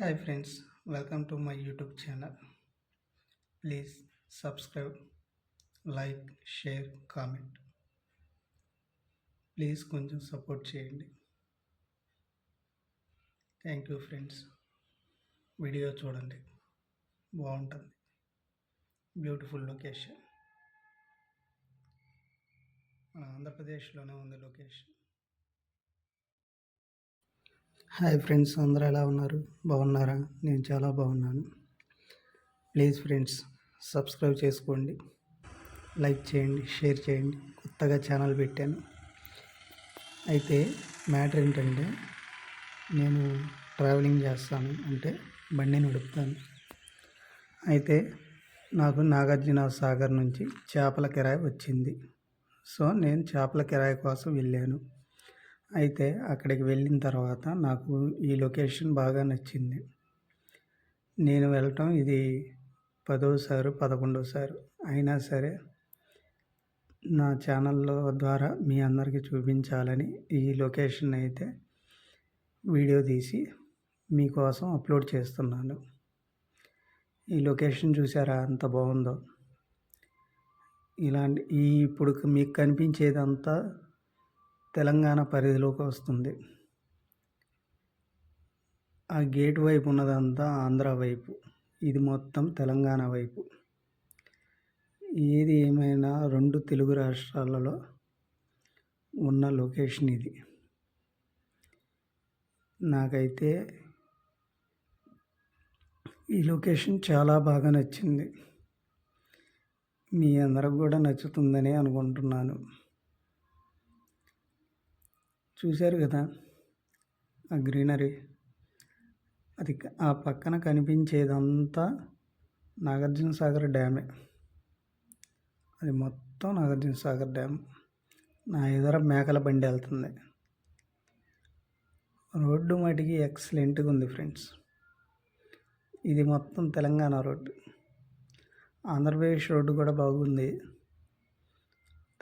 Hi friends welcome to my YouTube channel. Please subscribe like share comment. Please కొంచెం support చేయండి. Thank you friends. Video చూడండి. బాగుంటుంది. Beautiful location. మన ఆంధ్రప్రదేశ్లోనే ఉంది లొకేషన్. హాయ్ ఫ్రెండ్స్ అందరూ ఎలా ఉన్నారు? బాగున్నారా? నేను చాలా బాగున్నాను. ప్లీజ్ ఫ్రెండ్స్ సబ్స్క్రైబ్ చేసుకోండి. లైక్ చేయండి షేర్ చేయండి. కొత్తగా ఛానల్ పెట్టాను. అయితే మ్యాటర్ ఏంటంటే నేను ట్రావెలింగ్ చేస్తాను అంటే బండి నడుపుతాను. అయితే నాకు నాగార్జున సాగర్ నుంచి చేపల కిరాయి వచ్చింది. సో నేను చేపల కిరాయి కోసం వెళ్ళాను. అయితే అక్కడికి వెళ్ళిన తర్వాత నాకు ఈ లొకేషన్ బాగా నచ్చింది. నేను వెళ్ళటం ఇది పదోసారి పదకొండోసారి అయినా సరే నా ఛానల్లో ద్వారా మీ అందరికీ చూపించాలని ఈ లొకేషన్ అయితే వీడియో తీసి మీకోసం అప్లోడ్ చేస్తున్నాను. ఈ లొకేషన్ చూసారా? అంత బాగుందో. ఇలాంటి ఈ ఇప్పుడు మీకు కనిపించేదంతా తెలంగాణ పరిధిలోకి వస్తుంది. ఆ గేట్ వైపు ఉన్నదంతా ఆంధ్ర వైపు. ఇది మొత్తం తెలంగాణ వైపు. ఏది ఏమైనా రెండు తెలుగు రాష్ట్రాలలో ఉన్న లొకేషన్ ఇది. నాకైతే ఈ లొకేషన్ చాలా బాగా నచ్చింది. మీ అందరికి కూడా నచ్చుతుందని అనుకుంటున్నాను. చూశారు కదా ఆ గ్రీనరీ. అది ఆ పక్కన కనిపించేదంతా నాగార్జున సాగర్ డ్యామే. అది మొత్తం నాగార్జున సాగర్ డ్యామ్. నా ఎదుర మేకల బండి వెళ్తుంది. రోడ్డు మటుకి ఎక్సలెంట్గా ఉంది ఫ్రెండ్స్. ఇది మొత్తం తెలంగాణ రోడ్డు. ఆంధ్రప్రదేశ్ రోడ్డు కూడా బాగుంది.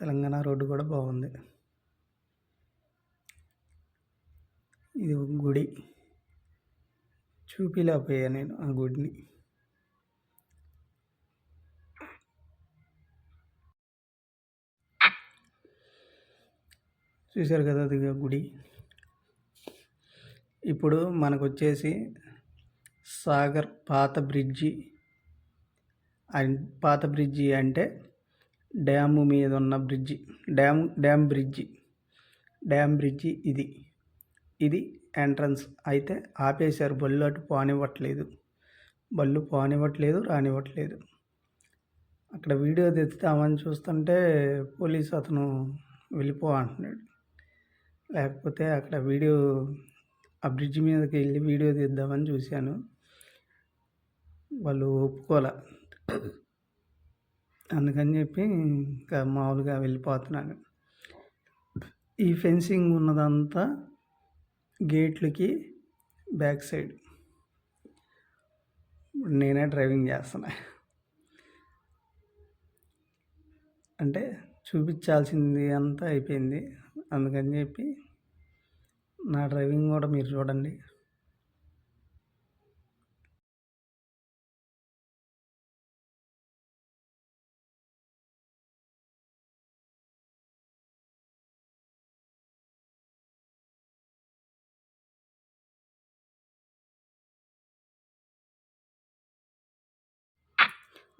తెలంగాణ రోడ్డు కూడా బాగుంది. ఇది ఒక గుడి. చూపిలేకపోయా నేను ఆ గుడిని. చూశారు కదా అది గుడి. ఇప్పుడు మనకు వచ్చేసి సాగర్ పాత బ్రిడ్జి పాత బ్రిడ్జి అంటే డ్యాము మీద ఉన్న bridge. Dam dam bridge. Dam bridge ఇది. ఇది ఎంట్రన్స్. అయితే ఆపేశారు. బళ్ళు అటు పోనివ్వట్లేదు. బళ్ళు పోనివ్వట్లేదు రానివ్వట్లేదు. అక్కడ వీడియో తెచ్చుతామని చూస్తుంటే పోలీస్ అతను వెళ్ళిపో అంటున్నాడు. లేకపోతే అక్కడ వీడియో ఆ బ్రిడ్జ్ మీదకి వెళ్ళి వీడియో తీద్దామని చూశాను. వాళ్ళు ఒప్పుకోలే. అందుకని చెప్పి ఇంకా మామూలుగా వెళ్ళిపోతున్నాను. ఈ ఫెన్సింగ్ ఉన్నదంతా గేట్లకి బ్యాక్ సైడ్. నేనే డ్రైవింగ్ చేస్తున్నా. అంటే చూపించాల్సింది అంతా అయిపోయింది. అందుకని చెప్పి నా డ్రైవింగ్ కూడా మీరు చూడండి.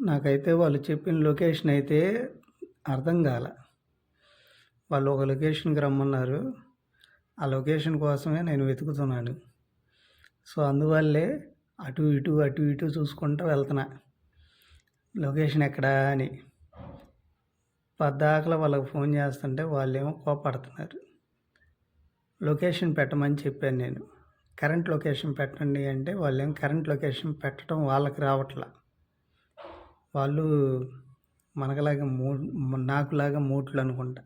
నాకైతే వాళ్ళు చెప్పిన లొకేషన్ అయితే అర్థం కాల. వాళ్ళు ఒక లొకేషన్కి రమ్మన్నారు. ఆ లొకేషన్ కోసమే నేను వెతుకుతున్నాను. సో అందువల్లే అటు ఇటు అటు ఇటు చూసుకుంటూ వెళ్తున్నా. లొకేషన్ ఎక్కడా అని. పద్దాకల వాళ్ళకి ఫోన్ చేస్తుంటే వాళ్ళేమో కోపడుతున్నారు. లొకేషన్ పెట్టమని చెప్పాను నేను. కరెంట్ లొకేషన్ పెట్టండి అంటే వాళ్ళేమో కరెంట్ లొకేషన్ పెట్టడం వాళ్ళకి రావట్లా. వాళ్ళు మనకులాగా మూ నాకులాగా మూట్లు అనుకుంటా.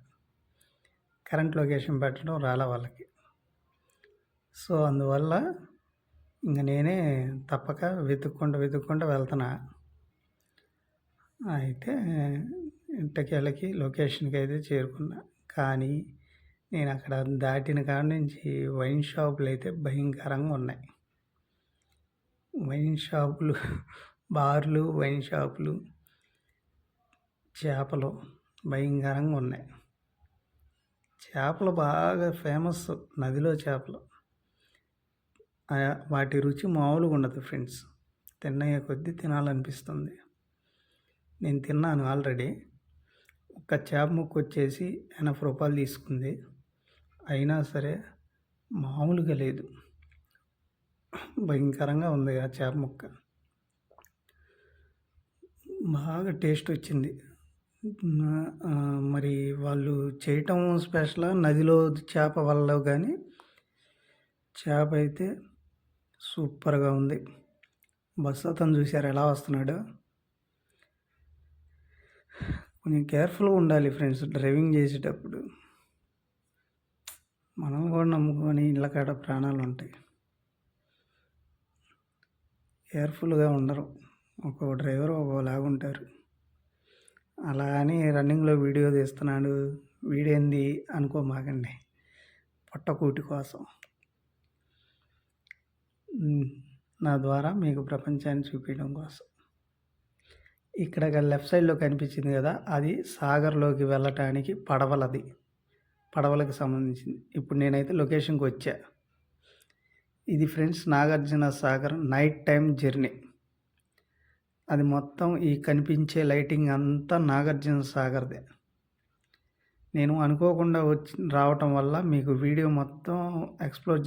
కరెంట్ లొకేషన్ పెట్టడం రాలే వాళ్ళకి. సో అందువల్ల ఇంక నేనే తప్పక వెతుక్కుంటూ వెతుక్కుంటూ వెళ్తున్నా. అయితే ఇంటికెళ్ళకి లొకేషన్కి అయితే చేరుకున్నా. కానీ నేను అక్కడ దాటిన కాడ నుంచి వైన్ షాపులు అయితే భయంకరంగా ఉన్నాయి. వైన్ షాపులు బార్లు వైన్ షాపులు చేపలు భయంకరంగా ఉన్నాయి. చేపలు బాగా ఫేమస్ నదిలో చేపలు. వాటి రుచి మామూలుగా ఉండదు ఫ్రెండ్స్. తిన్నయ్య కొద్దీ తినాలనిపిస్తుంది. నేను తిన్నాను ఆల్రెడీ. ఒక చేప ముక్క వచ్చేసి ఎనభై రూపాయలు తీసుకుంది. అయినా సరే మామూలుగా లేదు. భయంకరంగా ఉంది ఆ చేప ముక్క. బాగా టేస్ట్ వచ్చింది. మరి వాళ్ళు చేయటం స్పెషల్? నదిలో చేప వల్ల కానీ చేప అయితే సూపర్గా ఉంది. బస్సు అతను చూసారు ఎలా వస్తున్నాడు? కొంచెం కేర్ఫుల్గా ఉండాలి ఫ్రెండ్స్ డ్రైవింగ్ చేసేటప్పుడు. మనం కూడా నమ్ముకొని ఇళ్ళ కాడ ప్రాణాలు ఉంటాయి కేర్ఫుల్గా ఉండరు. ఒక్కో డ్రైవర్ ఒక్కోలాగా ఉంటారు. అలా అని రన్నింగ్లో వీడియో తీస్తున్నాడు. వీడేంది అనుకోమాకండి. పొట్టకూటి కోసం. నా ద్వారా మీకు ప్రపంచాన్ని చూపించడం కోసం. ఇక్కడ లెఫ్ట్ సైడ్లో కనిపించింది కదా అది సాగర్లోకి వెళ్ళటానికి పడవలది. పడవలకు సంబంధించింది. ఇప్పుడు నేనైతే లొకేషన్కి వచ్చా ఇది friends Nagarjuna Sagar night time journey. అది మొత్తం ఈ కనిపించే లైటింగ్ అంతా నాగార్జున సాగర్దే. నేను అనుకోకుండా వచ్చి రావటం వల్ల మీకు వీడియో మొత్తం ఎక్స్ప్లోర్